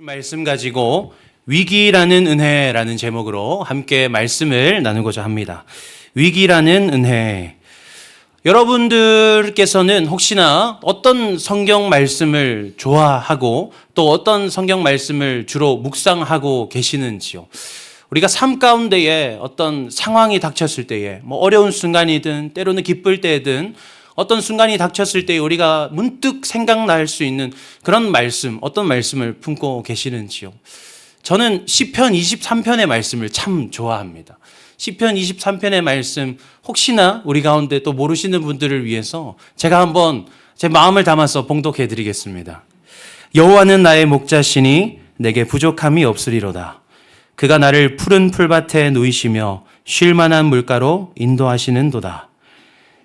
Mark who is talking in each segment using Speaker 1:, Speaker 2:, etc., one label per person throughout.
Speaker 1: 말씀 가지고 위기라는 은혜라는 제목으로 함께 말씀을 나누고자 합니다. 위기라는 은혜. 여러분들께서는 혹시나 어떤 성경 말씀을 좋아하고 또 어떤 성경 말씀을 주로 묵상하고 계시는지요? 우리가 삶 가운데에 어떤 상황이 닥쳤을 때에 뭐 어려운 순간이든 때로는 기쁠 때든 어떤 순간이 닥쳤을 때 우리가 문득 생각날 수 있는 그런 말씀, 어떤 말씀을 품고 계시는지요? 저는 시편 23편의 말씀을 참 좋아합니다. 시편 23편의 말씀 혹시나 우리 가운데 또 모르시는 분들을 위해서 제가 한번 제 마음을 담아서 봉독해 드리겠습니다. 여호와는 나의 목자시니 내게 부족함이 없으리로다. 그가 나를 푸른 풀밭에 누이시며 쉴 만한 물가로 인도하시는도다.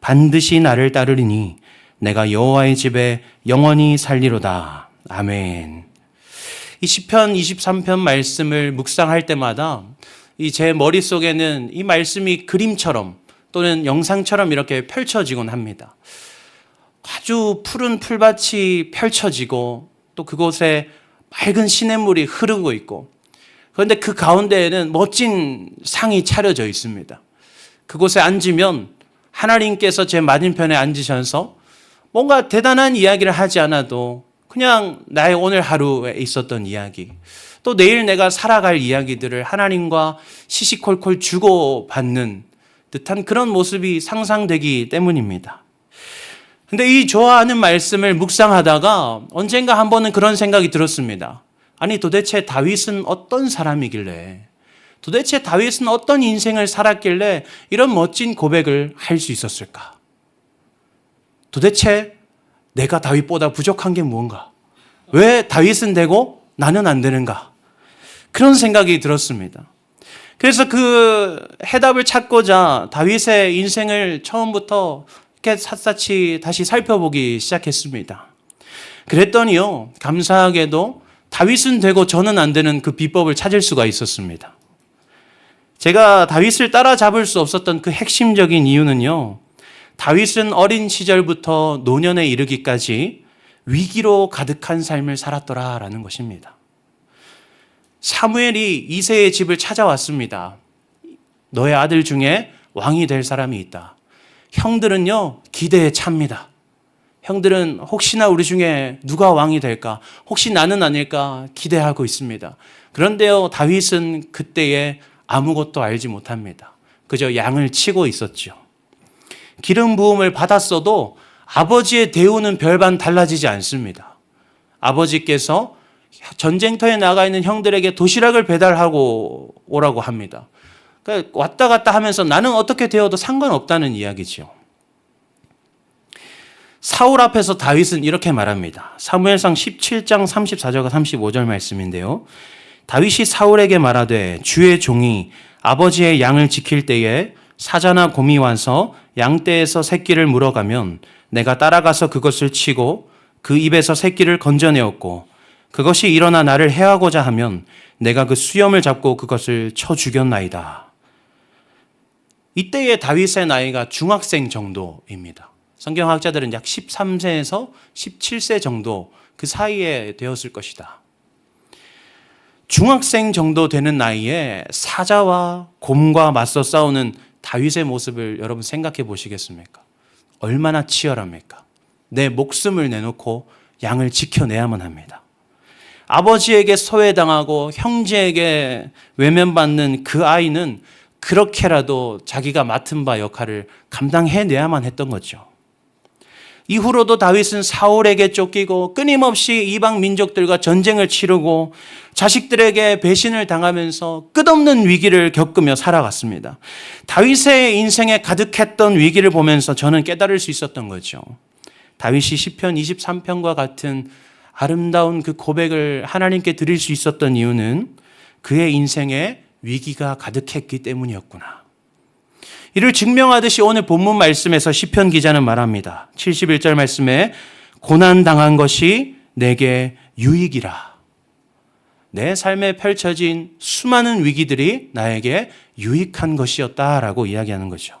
Speaker 1: 반드시 나를 따르리니 내가 여호와의 집에 영원히 살리로다. 아멘. 이 시편 23편 말씀을 묵상할 때마다 이 제 머릿속에는 이 말씀이 그림처럼 또는 영상처럼 이렇게 펼쳐지곤 합니다. 아주 푸른 풀밭이 펼쳐지고 또 그곳에 맑은 시냇물이 흐르고 있고 그런데 그 가운데에는 멋진 상이 차려져 있습니다. 그곳에 앉으면 하나님께서 제 맞은편에 앉으셔서 뭔가 대단한 이야기를 하지 않아도 그냥 나의 오늘 하루에 있었던 이야기, 또 내일 내가 살아갈 이야기들을 하나님과 시시콜콜 주고받는 듯한 그런 모습이 상상되기 때문입니다. 근데 이 좋아하는 말씀을 묵상하다가 언젠가 한 번은 그런 생각이 들었습니다. 아니 도대체 다윗은 어떤 사람이길래 도대체 다윗은 어떤 인생을 살았길래 이런 멋진 고백을 할 수 있었을까? 도대체 내가 다윗보다 부족한 게 무언가? 왜 다윗은 되고 나는 안 되는가? 그런 생각이 들었습니다. 그래서 그 해답을 찾고자 다윗의 인생을 처음부터 이렇게 샅샅이 다시 살펴보기 시작했습니다. 그랬더니요, 감사하게도 다윗은 되고 저는 안 되는 그 비법을 찾을 수가 있었습니다. 제가 다윗을 따라잡을 수 없었던 그 핵심적인 이유는요, 다윗은 어린 시절부터 노년에 이르기까지 위기로 가득한 삶을 살았더라라는 것입니다. 사무엘이 이세의 집을 찾아왔습니다. 너의 아들 중에 왕이 될 사람이 있다. 형들은요, 기대에 찹니다. 형들은 혹시나 우리 중에 누가 왕이 될까? 혹시 나는 아닐까? 기대하고 있습니다. 그런데요, 다윗은 그때에 아무것도 알지 못합니다. 그저 양을 치고 있었죠. 기름 부음을 받았어도 아버지의 대우는 별반 달라지지 않습니다. 아버지께서 전쟁터에 나가 있는 형들에게 도시락을 배달하고 오라고 합니다. 그러니까 왔다 갔다 하면서 나는 어떻게 되어도 상관없다는 이야기죠. 사울 앞에서 다윗은 이렇게 말합니다. 사무엘상 17장 34절과 35절 말씀인데요. 다윗이 사울에게 말하되 주의 종이 아버지의 양을 지킬 때에 사자나 곰이 와서 양떼에서 새끼를 물어가면 내가 따라가서 그것을 치고 그 입에서 새끼를 건져내었고 그것이 일어나 나를 해하고자 하면 내가 그 수염을 잡고 그것을 쳐 죽였나이다. 이때의 다윗의 나이가 중학생 정도입니다. 성경학자들은 약 13세에서 17세 정도 그 사이에 되었을 것이다. 중학생 정도 되는 나이에 사자와 곰과 맞서 싸우는 다윗의 모습을 여러분 생각해 보시겠습니까? 얼마나 치열합니까? 내 목숨을 내놓고 양을 지켜내야만 합니다. 아버지에게 소외당하고 형제에게 외면받는 그 아이는 그렇게라도 자기가 맡은 바 역할을 감당해내야만 했던 거죠. 이후로도 다윗은 사울에게 쫓기고 끊임없이 이방 민족들과 전쟁을 치르고 자식들에게 배신을 당하면서 끝없는 위기를 겪으며 살아갔습니다. 다윗의 인생에 가득했던 위기를 보면서 저는 깨달을 수 있었던 거죠. 다윗이 시편 23편과 같은 아름다운 그 고백을 하나님께 드릴 수 있었던 이유는 그의 인생에 위기가 가득했기 때문이었구나. 이를 증명하듯이 오늘 본문 말씀에서 시편 기자는 말합니다. 71절 말씀에 고난 당한 것이 내게 유익이라. 내 삶에 펼쳐진 수많은 위기들이 나에게 유익한 것이었다라고 이야기하는 거죠.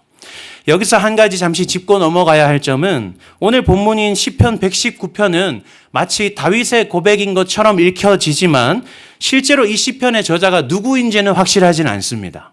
Speaker 1: 여기서 한 가지 잠시 짚고 넘어가야 할 점은 오늘 본문인 시편 119편은 마치 다윗의 고백인 것처럼 읽혀지지만 실제로 이 시편의 저자가 누구인지는 확실하진 않습니다.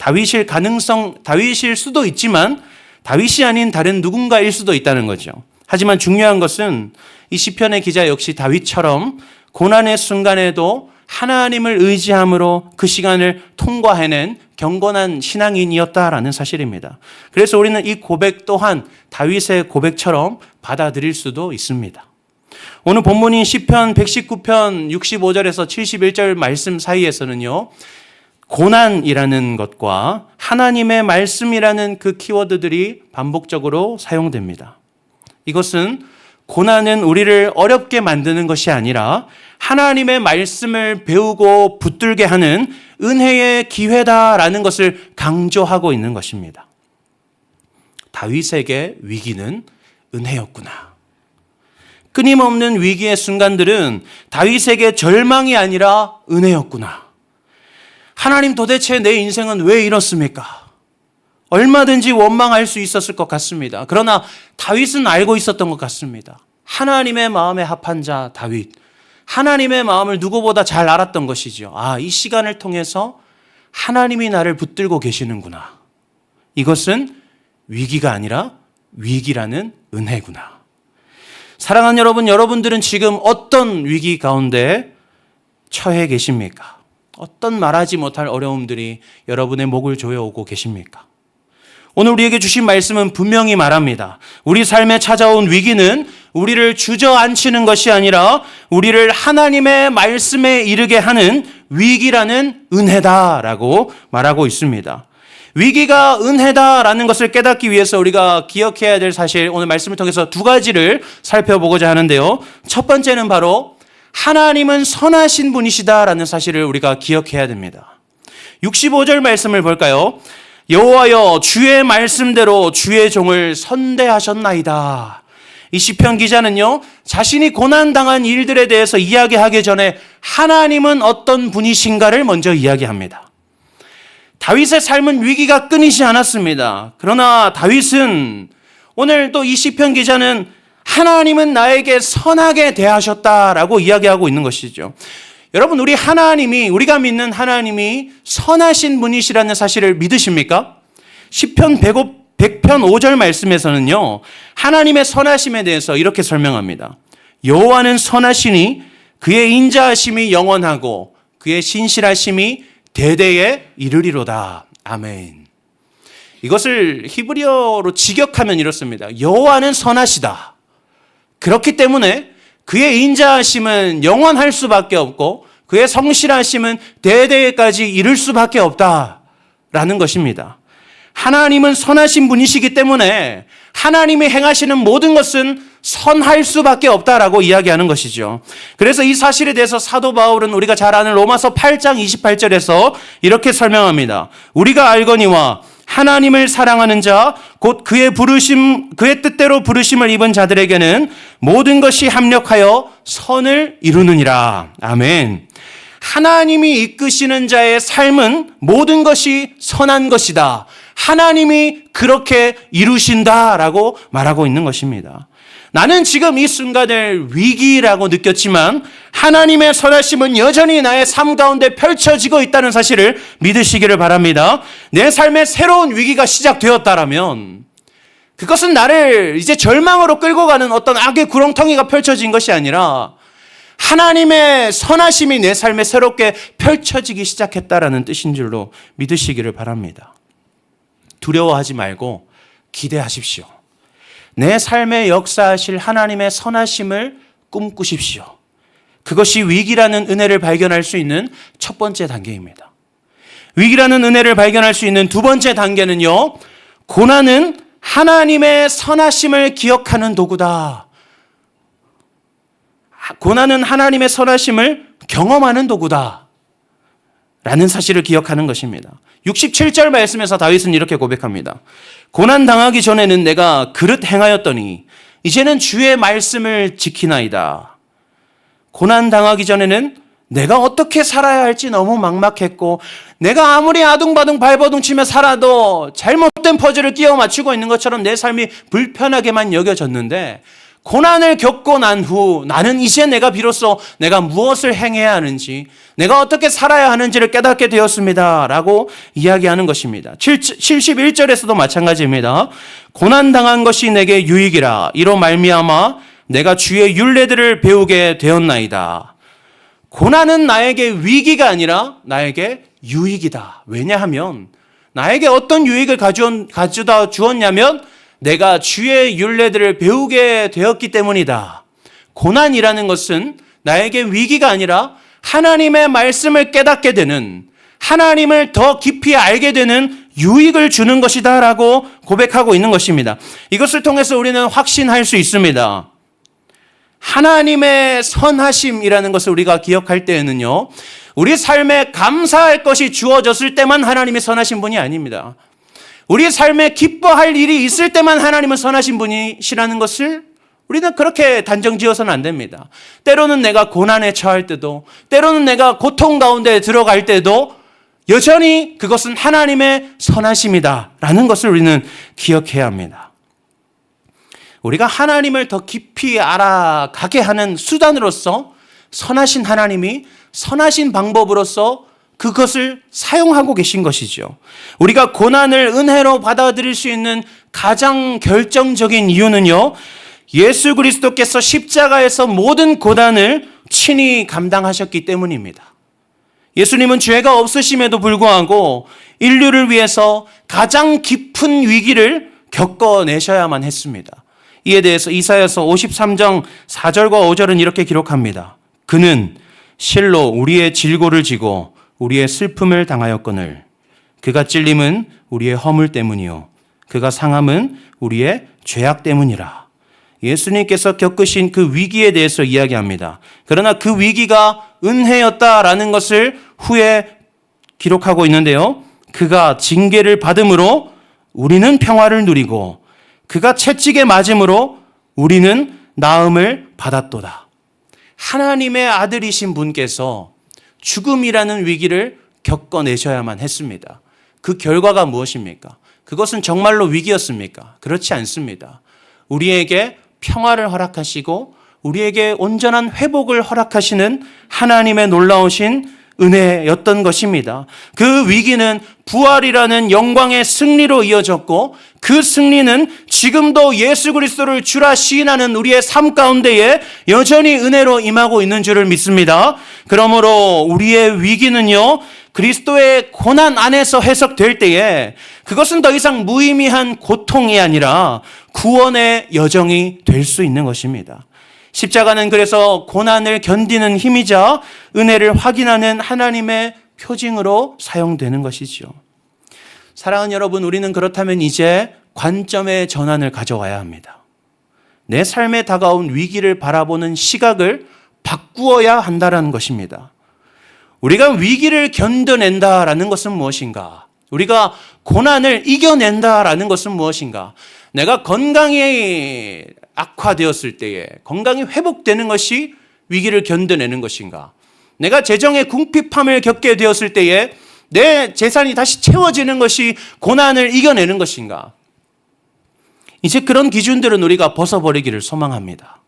Speaker 1: 다윗일 가능성, 다윗일 수도 있지만 다윗이 아닌 다른 누군가일 수도 있다는 거죠. 하지만 중요한 것은 이 시편의 기자 역시 다윗처럼 고난의 순간에도 하나님을 의지함으로 그 시간을 통과해낸 경건한 신앙인이었다라는 사실입니다. 그래서 우리는 이 고백 또한 다윗의 고백처럼 받아들일 수도 있습니다. 오늘 본문인 시편 119편 65절에서 71절 말씀 사이에서는요. 고난이라는 것과 하나님의 말씀이라는 그 키워드들이 반복적으로 사용됩니다. 이것은 고난은 우리를 어렵게 만드는 것이 아니라 하나님의 말씀을 배우고 붙들게 하는 은혜의 기회다라는 것을 강조하고 있는 것입니다. 다윗에게 위기는 은혜였구나. 끊임없는 위기의 순간들은 다윗에게 절망이 아니라 은혜였구나. 하나님 도대체 내 인생은 왜 이렇습니까? 얼마든지 원망할 수 있었을 것 같습니다. 그러나 다윗은 알고 있었던 것 같습니다. 하나님의 마음에 합한 자 다윗. 하나님의 마음을 누구보다 잘 알았던 것이죠. 아, 이 시간을 통해서 하나님이 나를 붙들고 계시는구나. 이것은 위기가 아니라 위기라는 은혜구나. 사랑하는 여러분, 여러분들은 지금 어떤 위기 가운데 처해 계십니까? 어떤 말하지 못할 어려움들이 여러분의 목을 조여오고 계십니까? 오늘 우리에게 주신 말씀은 분명히 말합니다. 우리 삶에 찾아온 위기는 우리를 주저앉히는 것이 아니라 우리를 하나님의 말씀에 이르게 하는 위기라는 은혜다라고 말하고 있습니다. 위기가 은혜다라는 것을 깨닫기 위해서 우리가 기억해야 될 사실 오늘 말씀을 통해서 두 가지를 살펴보고자 하는데요. 첫 번째는 바로 하나님은 선하신 분이시다라는 사실을 우리가 기억해야 됩니다. 65절 말씀을 볼까요? 여호와여 주의 말씀대로 주의 종을 선대하셨나이다. 이 시편 기자는요 자신이 고난 당한 일들에 대해서 이야기하기 전에 하나님은 어떤 분이신가를 먼저 이야기합니다. 다윗의 삶은 위기가 끊이지 않았습니다. 그러나 다윗은 오늘 또 이 시편 기자는 하나님은 나에게 선하게 대하셨다라고 이야기하고 있는 것이죠. 여러분, 우리 하나님이, 우리가 믿는 하나님이 선하신 분이시라는 사실을 믿으십니까? 10편 100편 5절 말씀에서는요, 하나님의 선하심에 대해서 이렇게 설명합니다. 여호와는 선하시니 그의 인자하심이 영원하고 그의 신실하심이 대대에 이르리로다. 아멘. 이것을 히브리어로 직역하면 이렇습니다. 여호와는 선하시다. 그렇기 때문에 그의 인자하심은 영원할 수밖에 없고 그의 성실하심은 대대까지 이를 수밖에 없다라는 것입니다. 하나님은 선하신 분이시기 때문에 하나님이 행하시는 모든 것은 선할 수밖에 없다라고 이야기하는 것이죠. 그래서 이 사실에 대해서 사도 바울은 우리가 잘 아는 로마서 8장 28절에서 이렇게 설명합니다. 우리가 알거니와 하나님을 사랑하는 자, 곧 그의 부르심, 그의 뜻대로 부르심을 입은 자들에게는 모든 것이 합력하여 선을 이루느니라. 아멘. 하나님이 이끄시는 자의 삶은 모든 것이 선한 것이다. 하나님이 그렇게 이루신다라고 말하고 있는 것입니다. 나는 지금 이 순간을 위기라고 느꼈지만 하나님의 선하심은 여전히 나의 삶 가운데 펼쳐지고 있다는 사실을 믿으시기를 바랍니다. 내 삶에 새로운 위기가 시작되었다라면 그것은 나를 이제 절망으로 끌고 가는 어떤 악의 구렁텅이가 펼쳐진 것이 아니라 하나님의 선하심이 내 삶에 새롭게 펼쳐지기 시작했다라는 뜻인 줄로 믿으시기를 바랍니다. 두려워하지 말고 기대하십시오. 내 삶에 역사하실 하나님의 선하심을 꿈꾸십시오. 그것이 위기라는 은혜를 발견할 수 있는 첫 번째 단계입니다. 위기라는 은혜를 발견할 수 있는 두 번째 단계는요, 고난은 하나님의 선하심을 기억하는 도구다. 고난은 하나님의 선하심을 경험하는 도구다. 라는 사실을 기억하는 것입니다. 67절 말씀에서 다윗은 이렇게 고백합니다. 고난 당하기 전에는 내가 그릇 행하였더니 이제는 주의 말씀을 지키나이다. 고난 당하기 전에는 내가 어떻게 살아야 할지 너무 막막했고 내가 아무리 아둥바둥 발버둥 치며 살아도 잘못된 퍼즐을 끼워 맞추고 있는 것처럼 내 삶이 불편하게만 여겨졌는데 고난을 겪고 난 후 나는 이제 내가 비로소 내가 무엇을 행해야 하는지 내가 어떻게 살아야 하는지를 깨닫게 되었습니다. 라고 이야기하는 것입니다. 71절에서도 마찬가지입니다. 고난당한 것이 내게 유익이라 이로 말미암아 내가 주의 윤례들을 배우게 되었나이다. 고난은 나에게 위기가 아니라 나에게 유익이다. 왜냐하면 나에게 어떤 유익을 가져다 주었냐면 내가 주의 윤례들을 배우게 되었기 때문이다. 고난이라는 것은 나에게 위기가 아니라 하나님의 말씀을 깨닫게 되는 하나님을 더 깊이 알게 되는 유익을 주는 것이다 라고 고백하고 있는 것입니다. 이것을 통해서 우리는 확신할 수 있습니다. 하나님의 선하심이라는 것을 우리가 기억할 때에는요, 우리 삶에 감사할 것이 주어졌을 때만 하나님이 선하신 분이 아닙니다. 우리 삶에 기뻐할 일이 있을 때만 하나님은 선하신 분이시라는 것을 우리는 그렇게 단정 지어서는 안 됩니다. 때로는 내가 고난에 처할 때도, 때로는 내가 고통 가운데 들어갈 때도 여전히 그것은 하나님의 선하심이다. 라는 것을 우리는 기억해야 합니다. 우리가 하나님을 더 깊이 알아가게 하는 수단으로서 선하신 하나님이 선하신 방법으로서 그것을 사용하고 계신 것이죠. 우리가 고난을 은혜로 받아들일 수 있는 가장 결정적인 이유는요. 예수 그리스도께서 십자가에서 모든 고난을 친히 감당하셨기 때문입니다. 예수님은 죄가 없으심에도 불구하고 인류를 위해서 가장 깊은 위기를 겪어내셔야만 했습니다. 이에 대해서 이사야서 53장 4절과 5절은 이렇게 기록합니다. 그는 실로 우리의 질고를 지고 우리의 슬픔을 당하였거늘 그가 찔림은 우리의 허물 때문이요 그가 상함은 우리의 죄악 때문이라. 예수님께서 겪으신 그 위기에 대해서 이야기합니다. 그러나 그 위기가 은혜였다라는 것을 후에 기록하고 있는데요. 그가 징계를 받음으로 우리는 평화를 누리고 그가 채찍에 맞음으로 우리는 나음을 받았도다. 하나님의 아들이신 분께서 죽음이라는 위기를 겪어내셔야만 했습니다. 그 결과가 무엇입니까? 그것은 정말로 위기였습니까? 그렇지 않습니다. 우리에게 평화를 허락하시고 우리에게 온전한 회복을 허락하시는 하나님의 놀라우신 은혜였던 것입니다. 그 위기는 부활이라는 영광의 승리로 이어졌고 그 승리는 지금도 예수 그리스도를 주라 시인하는 우리의 삶 가운데에 여전히 은혜로 임하고 있는 줄을 믿습니다. 그러므로 우리의 위기는요. 그리스도의 고난 안에서 해석될 때에 그것은 더 이상 무의미한 고통이 아니라 구원의 여정이 될 수 있는 것입니다. 십자가는 그래서 고난을 견디는 힘이자 은혜를 확인하는 하나님의 표징으로 사용되는 것이죠. 사랑하는 여러분, 우리는 그렇다면 이제 관점의 전환을 가져와야 합니다. 내 삶에 다가온 위기를 바라보는 시각을 바꾸어야 한다는 것입니다. 우리가 위기를 견뎌낸다라는 것은 무엇인가? 우리가 고난을 이겨낸다라는 것은 무엇인가? 내가 건강이 악화되었을 때에 건강이 회복되는 것이 위기를 견뎌내는 것인가? 내가 재정의 궁핍함을 겪게 되었을 때에 내 재산이 다시 채워지는 것이 고난을 이겨내는 것인가? 이제 그런 기준들은 우리가 벗어버리기를 소망합니다.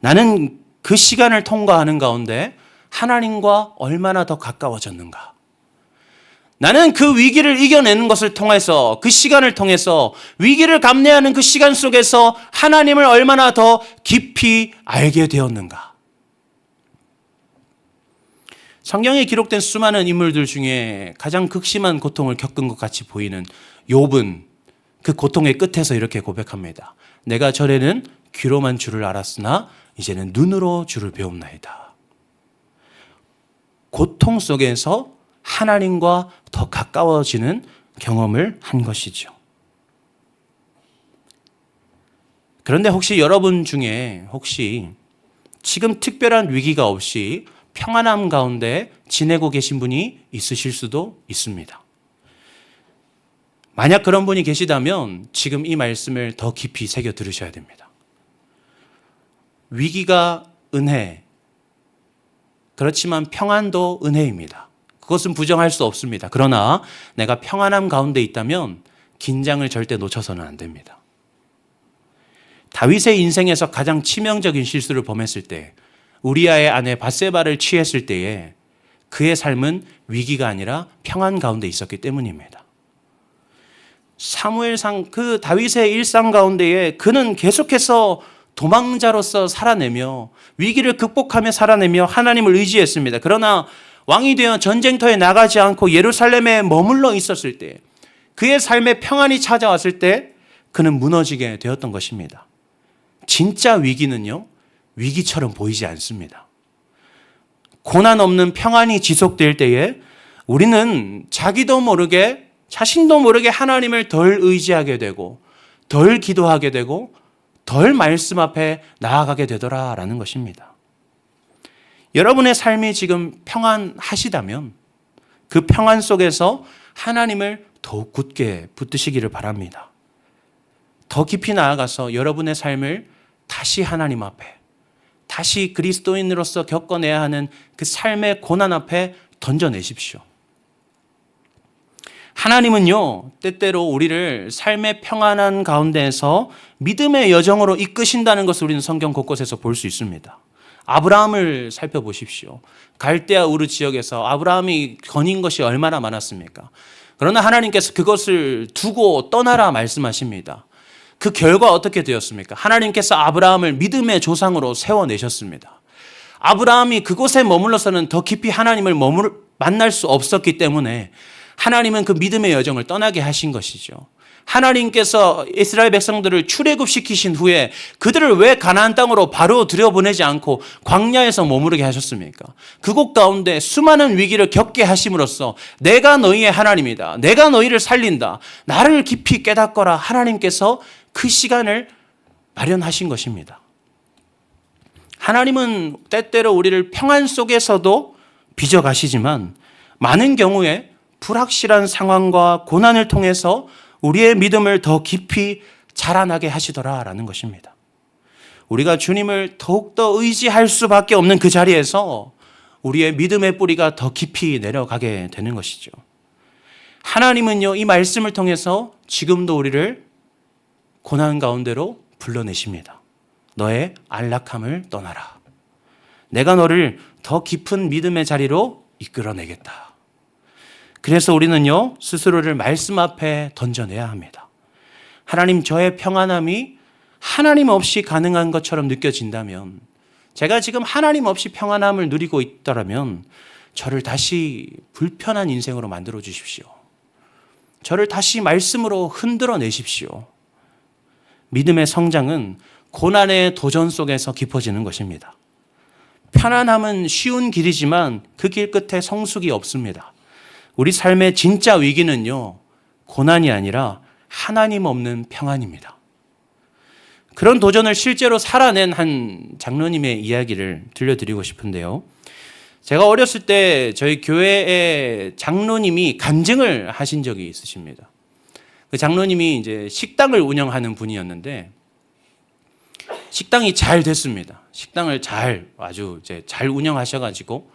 Speaker 1: 나는 그 시간을 통과하는 가운데 하나님과 얼마나 더 가까워졌는가? 나는 그 위기를 이겨내는 것을 통해서 그 시간을 통해서 위기를 감내하는 그 시간 속에서 하나님을 얼마나 더 깊이 알게 되었는가? 성경에 기록된 수많은 인물들 중에 가장 극심한 고통을 겪은 것 같이 보이는 욥은 그 고통의 끝에서 이렇게 고백합니다. 내가 전에는 귀로만 주를 알았으나 이제는 눈으로 주를 배웁나이다. 고통 속에서 하나님과 더 가까워지는 경험을 한 것이죠. 그런데 혹시 여러분 중에 혹시 지금 특별한 위기가 없이 평안함 가운데 지내고 계신 분이 있으실 수도 있습니다. 만약 그런 분이 계시다면 지금 이 말씀을 더 깊이 새겨 들으셔야 됩니다. 위기가 은혜, 그렇지만 평안도 은혜입니다. 그것은 부정할 수 없습니다. 그러나 내가 평안함 가운데 있다면 긴장을 절대 놓쳐서는 안 됩니다. 다윗의 인생에서 가장 치명적인 실수를 범했을 때 우리아의 아내 바세바를 취했을 때에 그의 삶은 위기가 아니라 평안 가운데 있었기 때문입니다. 사무엘상 그 다윗의 일상 가운데에 그는 계속해서 도망자로서 살아내며 위기를 극복하며 살아내며 하나님을 의지했습니다. 그러나 왕이 되어 전쟁터에 나가지 않고 예루살렘에 머물러 있었을 때 그의 삶에 평안이 찾아왔을 때 그는 무너지게 되었던 것입니다. 진짜 위기는요, 위기처럼 보이지 않습니다. 고난 없는 평안이 지속될 때에 우리는 자기도 모르게 자신도 모르게 하나님을 덜 의지하게 되고 덜 기도하게 되고 덜 말씀 앞에 나아가게 되더라라는 것입니다. 여러분의 삶이 지금 평안하시다면 그 평안 속에서 하나님을 더욱 굳게 붙드시기를 바랍니다. 더 깊이 나아가서 여러분의 삶을 다시 하나님 앞에, 다시 그리스도인으로서 겪어내야 하는 그 삶의 고난 앞에 던져내십시오. 하나님은요, 때때로 우리를 삶의 평안한 가운데에서 믿음의 여정으로 이끄신다는 것을 우리는 성경 곳곳에서 볼 수 있습니다. 아브라함을 살펴보십시오. 갈대아 우르 지역에서 아브라함이 거닌 것이 얼마나 많았습니까? 그러나 하나님께서 그것을 두고 떠나라 말씀하십니다. 그 결과 어떻게 되었습니까? 하나님께서 아브라함을 믿음의 조상으로 세워내셨습니다. 아브라함이 그곳에 머물러서는 더 깊이 하나님을 머물, 만날 수 없었기 때문에 하나님은 그 믿음의 여정을 떠나게 하신 것이죠. 하나님께서 이스라엘 백성들을 출애굽시키신 후에 그들을 왜 가나안 땅으로 바로 들여보내지 않고 광야에서 머무르게 하셨습니까? 그곳 가운데 수많은 위기를 겪게 하심으로써 내가 너희의 하나님이다. 내가 너희를 살린다. 나를 깊이 깨닫거라. 하나님께서 그 시간을 마련하신 것입니다. 하나님은 때때로 우리를 평안 속에서도 빚어가시지만 많은 경우에 불확실한 상황과 고난을 통해서 우리의 믿음을 더 깊이 자라나게 하시더라라는 것입니다. 우리가 주님을 더욱더 의지할 수밖에 없는 그 자리에서 우리의 믿음의 뿌리가 더 깊이 내려가게 되는 것이죠. 하나님은요, 이 말씀을 통해서 지금도 우리를 고난 가운데로 불러내십니다. 너의 안락함을 떠나라. 내가 너를 더 깊은 믿음의 자리로 이끌어내겠다. 그래서 우리는요, 스스로를 말씀 앞에 던져내야 합니다. 하나님, 저의 평안함이 하나님 없이 가능한 것처럼 느껴진다면, 제가 지금 하나님 없이 평안함을 누리고 있더라면, 저를 다시 불편한 인생으로 만들어 주십시오. 저를 다시 말씀으로 흔들어 내십시오. 믿음의 성장은 고난의 도전 속에서 깊어지는 것입니다. 편안함은 쉬운 길이지만 그 길 끝에 성숙이 없습니다. 우리 삶의 진짜 위기는요, 고난이 아니라 하나님 없는 평안입니다. 그런 도전을 실제로 살아낸 한 장로님의 이야기를 들려드리고 싶은데요. 제가 어렸을 때 저희 교회의 장로님이 간증을 하신 적이 있으십니다. 그 장로님이 이제 식당을 운영하는 분이었는데 식당이 잘 됐습니다. 식당을 잘 아주 이제 잘 운영하셔가지고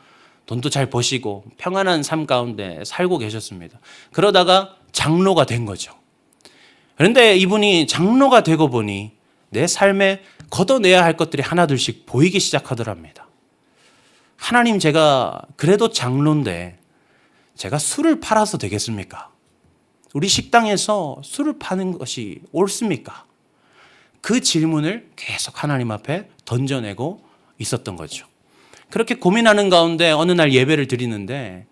Speaker 1: 돈도 잘 버시고 평안한 삶 가운데 살고 계셨습니다. 그러다가 장로가 된 거죠. 그런데 이분이 장로가 되고 보니 내 삶에 걷어내야 할 것들이 하나둘씩 보이기 시작하더랍니다. 하나님 제가 그래도 장로인데 제가 술을 팔아서 되겠습니까? 우리 식당에서 술을 파는 것이 옳습니까? 그 질문을 계속 하나님 앞에 던져내고 있었던 거죠. 그렇게 고민하는 가운데 어느 날 예배를 드리는데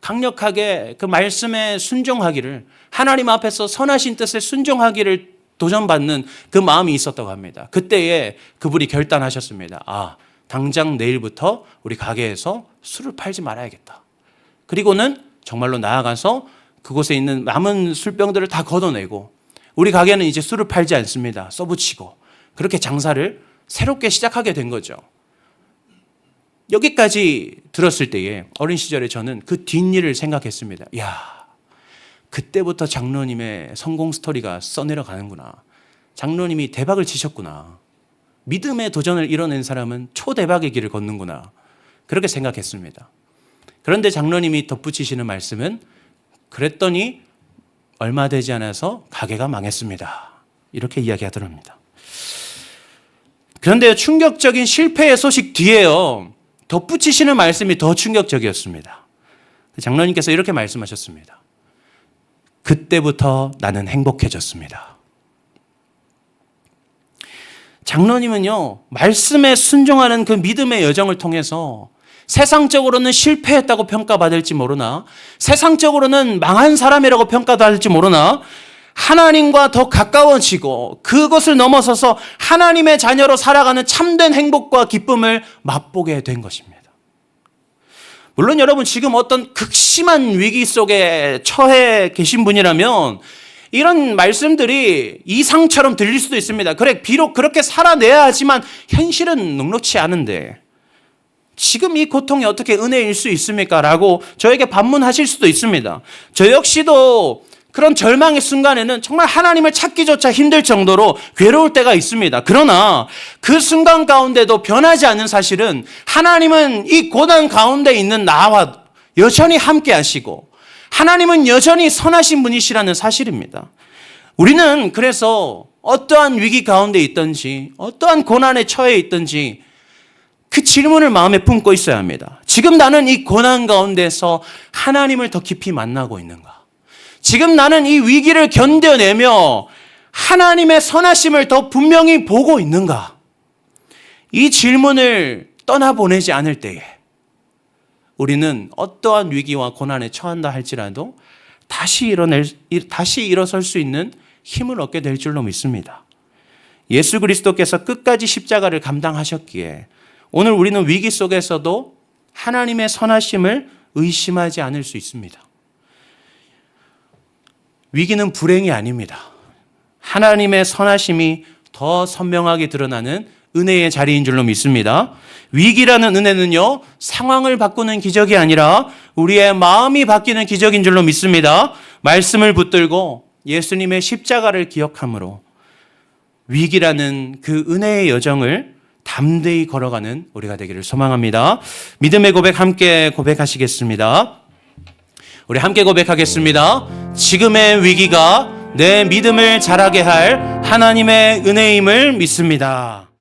Speaker 1: 강력하게 그 말씀에 순종하기를 하나님 앞에서 선하신 뜻에 순종하기를 도전받는 그 마음이 있었다고 합니다. 그때에 그분이 결단하셨습니다. 아, 당장 내일부터 우리 가게에서 술을 팔지 말아야겠다. 그리고는 정말로 나아가서 그곳에 있는 남은 술병들을 다 걷어내고 우리 가게는 이제 술을 팔지 않습니다. 써붙이고 그렇게 장사를 새롭게 시작하게 된 거죠. 여기까지 들었을 때에 어린 시절에 저는 그 뒷일을 생각했습니다. 야, 그때부터 장로님의 성공 스토리가 써내려 가는구나. 장로님이 대박을 치셨구나. 믿음의 도전을 이뤄낸 사람은 초대박의 길을 걷는구나. 그렇게 생각했습니다. 그런데 장로님이 덧붙이시는 말씀은 그랬더니 얼마 되지 않아서 가게가 망했습니다. 이렇게 이야기하더랍니다. 그런데 충격적인 실패의 소식 뒤에요. 덧붙이시는 말씀이 더 충격적이었습니다. 장로님께서 이렇게 말씀하셨습니다. 그때부터 나는 행복해졌습니다. 장로님은요, 말씀에 순종하는 그 믿음의 여정을 통해서 세상적으로는 실패했다고 평가받을지 모르나, 세상적으로는 망한 사람이라고 평가받을지 모르나, 하나님과 더 가까워지고 그것을 넘어서서 하나님의 자녀로 살아가는 참된 행복과 기쁨을 맛보게 된 것입니다. 물론 여러분 지금 어떤 극심한 위기 속에 처해 계신 분이라면 이런 말씀들이 이상처럼 들릴 수도 있습니다. 그래, 비록 그렇게 살아내야 하지만 현실은 녹록치 않은데 지금 이 고통이 어떻게 은혜일 수 있습니까? 라고 저에게 반문하실 수도 있습니다. 저 역시도 그런 절망의 순간에는 정말 하나님을 찾기조차 힘들 정도로 괴로울 때가 있습니다. 그러나 그 순간 가운데도 변하지 않는 사실은 하나님은 이 고난 가운데 있는 나와 여전히 함께 하시고 하나님은 여전히 선하신 분이시라는 사실입니다. 우리는 그래서 어떠한 위기 가운데 있든지 어떠한 고난에 처해 있든지 그 질문을 마음에 품고 있어야 합니다. 지금 나는 이 고난 가운데서 하나님을 더 깊이 만나고 있는가? 지금 나는 이 위기를 견뎌내며 하나님의 선하심을 더 분명히 보고 있는가? 이 질문을 떠나보내지 않을 때에 우리는 어떠한 위기와 고난에 처한다 할지라도 다시 일어낼, 다시 일어설 수 있는 힘을 얻게 될 줄로 믿습니다. 예수 그리스도께서 끝까지 십자가를 감당하셨기에 오늘 우리는 위기 속에서도 하나님의 선하심을 의심하지 않을 수 있습니다. 위기는 불행이 아닙니다. 하나님의 선하심이 더 선명하게 드러나는 은혜의 자리인 줄로 믿습니다. 위기라는 은혜는요, 상황을 바꾸는 기적이 아니라 우리의 마음이 바뀌는 기적인 줄로 믿습니다. 말씀을 붙들고 예수님의 십자가를 기억함으로 위기라는 그 은혜의 여정을 담대히 걸어가는 우리가 되기를 소망합니다. 믿음의 고백 함께 고백하시겠습니다. 우리 함께 고백하겠습니다. 지금의 위기가 내 믿음을 자라게 할 하나님의 은혜임을 믿습니다.